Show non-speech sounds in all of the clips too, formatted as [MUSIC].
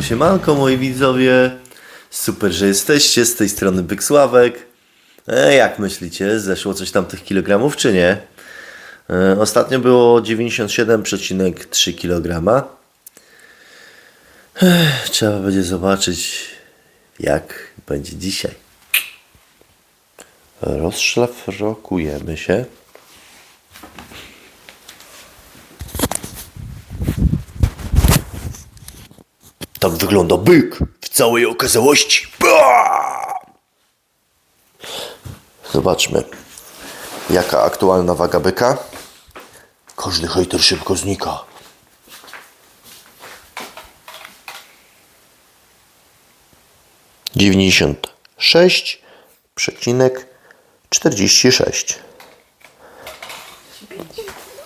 Siemanko, siemanko moi widzowie. Super, że jesteście. Z tej strony Byk Sławek. E, jak myślicie, zeszło coś tam tych kilogramów czy nie? E, ostatnio było 97,3 kg. Ech, Trzeba będzie zobaczyć jak będzie dzisiaj. Rozszlafrokujemy się. Tak wygląda byk w całej okazałości. Ba! Zobaczmy, jaka aktualna waga byka. Każdy hejter szybko znika. Dziewięćdziesiąt sześć przecinek czterdzieści sześć.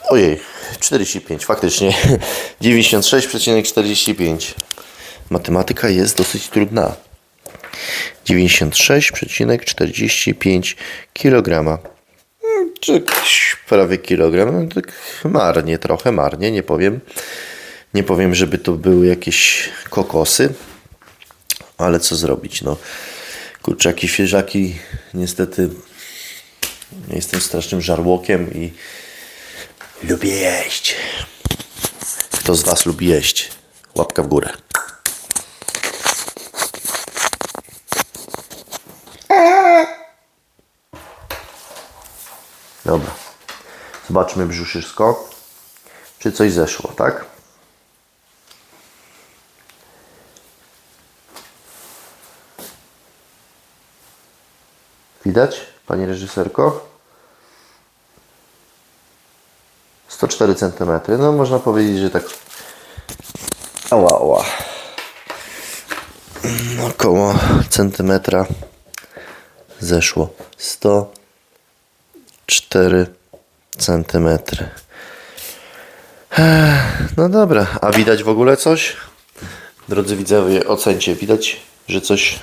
Ojej, 45, faktycznie. [LAUGHS] 96,45. Matematyka jest dosyć trudna. 96,45 kg. Czy prawie kilogram. No, tak marnie, trochę marnie, nie powiem. Nie powiem, żeby to były jakieś kokosy. Ale co zrobić? No, kurczaki, świeżaki, niestety nie jestem strasznym żarłokiem i lubię jeść. Kto z Was lubi jeść? Łapka w górę. Dobra. Zobaczmy brzuszysko. Czy coś zeszło, tak? Widać, Pani reżyserko? 104 cm. No można powiedzieć, że tak ała, ała. No, około centymetra zeszło 100 4 cm. No dobra, a widać w ogóle coś? Drodzy widzowie, ocencie, widać, że coś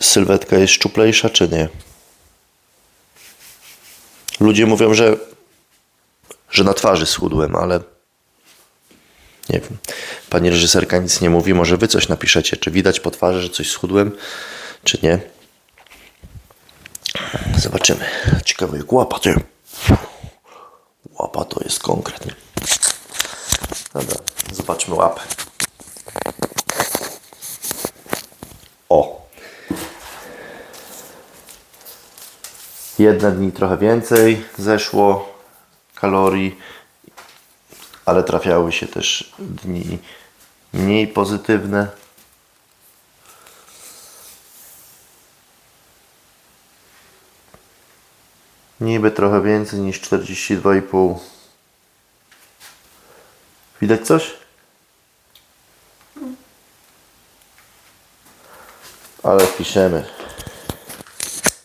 sylwetka jest szczuplejsza, czy nie? Ludzie mówią, że, że na twarzy schudłem, ale nie wiem. Pani reżyserka nic nie mówi, może wy coś napiszecie, czy widać po twarzy, że coś schudłem, czy nie? Zobaczymy. Ciekawe jak łapa, ty. Łapa to jest konkretnie. Dobra, zobaczmy łapę. O! Jedne dni trochę więcej zeszło kalorii, ale trafiały się też dni mniej pozytywne. Niby trochę więcej niż 42,5. Widać coś? Ale piszemy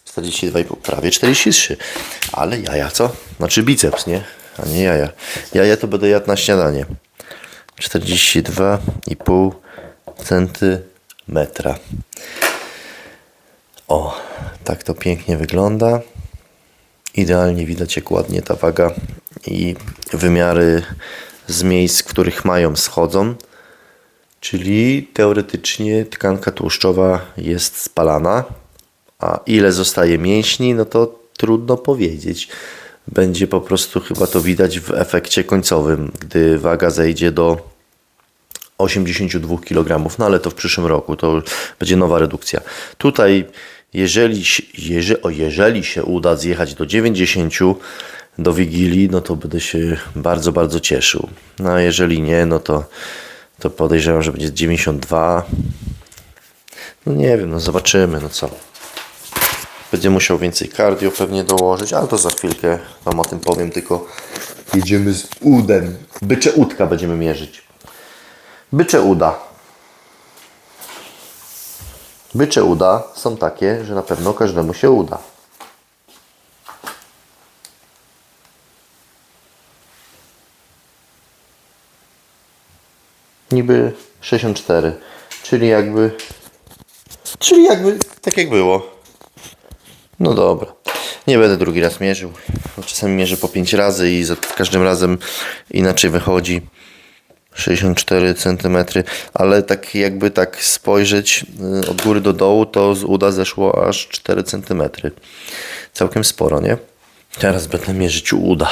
42,5, prawie 43. Ale jaja co? Znaczy biceps, nie? A nie jaja. Jaja to będę jadł na śniadanie. 42,5 centymetra. O, tak to pięknie wygląda. Idealnie widać jak ładnie ta waga i wymiary z miejsc, w których mają schodzą. Czyli teoretycznie tkanka tłuszczowa jest spalana, a ile zostaje mięśni, no to trudno powiedzieć. Będzie po prostu chyba to widać w efekcie końcowym, gdy waga zejdzie do 82 kg, no ale to w przyszłym roku, to będzie nowa redukcja. Tutaj, jeżeli, jeżeli, o, jeżeli się uda zjechać do 90 do Wigilii, no to będę się bardzo, bardzo cieszył. No a jeżeli nie, no to, to podejrzewam, że będzie 92. No nie wiem, no zobaczymy, no co. Będzie musiał więcej cardio pewnie dołożyć, ale to za chwilkę Wam o tym powiem, tylko jedziemy z udem. Bycze udka będziemy mierzyć. Bycze uda. Bycze uda są takie, że na pewno każdemu się uda. Niby 64, czyli jakby Czyli jakby tak jak było. No dobra. Nie będę drugi raz mierzył. Czasami mierzę po 5 razy i za każdym razem inaczej wychodzi. 64 cm, ale tak jakby tak spojrzeć y, od góry do dołu, to z uda zeszło aż 4 cm. Całkiem sporo, nie? Teraz będę mierzyć uda.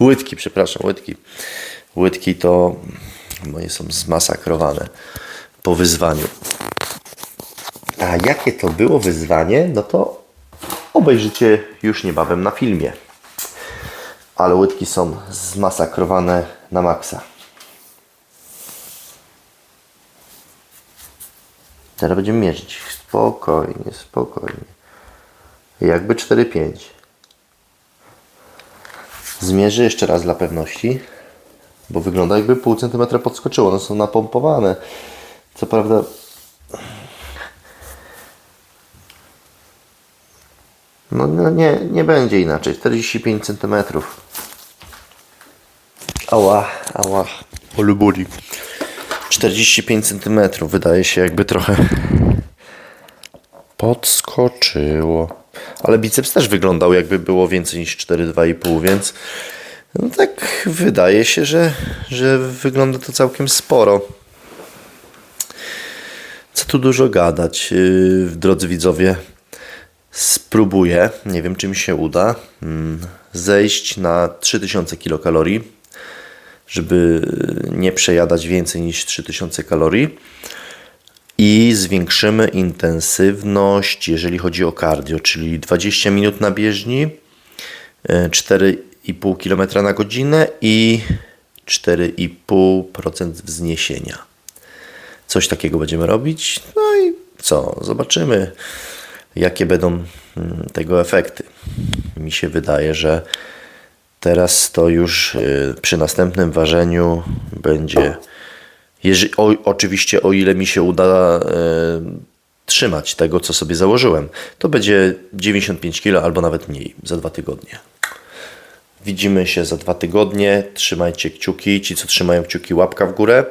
Łydki, przepraszam, łydki. Łydki to moje są zmasakrowane po wyzwaniu. A jakie to było wyzwanie, no to obejrzycie już niebawem na filmie. Ale łydki są zmasakrowane na maksa. Teraz będziemy mierzyć. Spokojnie, spokojnie. Jakby 4-5. Zmierzę jeszcze raz dla pewności, bo wygląda jakby pół centymetra podskoczyło. One są napompowane. Co prawda No, no nie, nie będzie inaczej. 45 cm. Ała, ała. Olu boli. 45 cm. Wydaje się jakby trochę podskoczyło. Ale biceps też wyglądał jakby było więcej niż 4,2,5, więc no tak wydaje się, że, że wygląda to całkiem sporo. Co tu dużo gadać, yy, drodzy widzowie. Spróbuję, nie wiem czy mi się uda, mm, zejść na 3000 kilokalorii, żeby nie przejadać więcej niż 3000 kalorii. I zwiększymy intensywność, jeżeli chodzi o cardio, czyli 20 minut na bieżni, e, 4,5 km na godzinę i 4,5% wzniesienia. Coś takiego będziemy robić. No i co? Zobaczymy, jakie będą mm, tego efekty. Mi się wydaje, że teraz to już y, przy następnym ważeniu będzie, jeżeli, o, oczywiście o ile mi się uda y, trzymać tego, co sobie założyłem, to będzie 95 kg albo nawet mniej za dwa tygodnie. Widzimy się za dwa tygodnie. Trzymajcie kciuki. Ci, co trzymają kciuki, łapka w górę.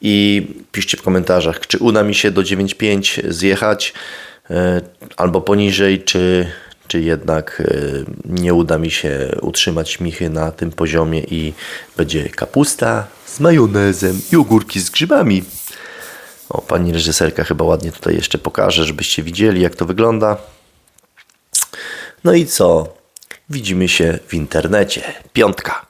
I piszcie w komentarzach, czy uda mi się do 9,5 zjechać, e, albo poniżej, czy, czy jednak e, nie uda mi się utrzymać michy na tym poziomie i będzie kapusta z majonezem i ogórki z grzybami. O, pani reżyserka chyba ładnie tutaj jeszcze pokaże, żebyście widzieli, jak to wygląda. No i co? Widzimy się w internecie. Piątka.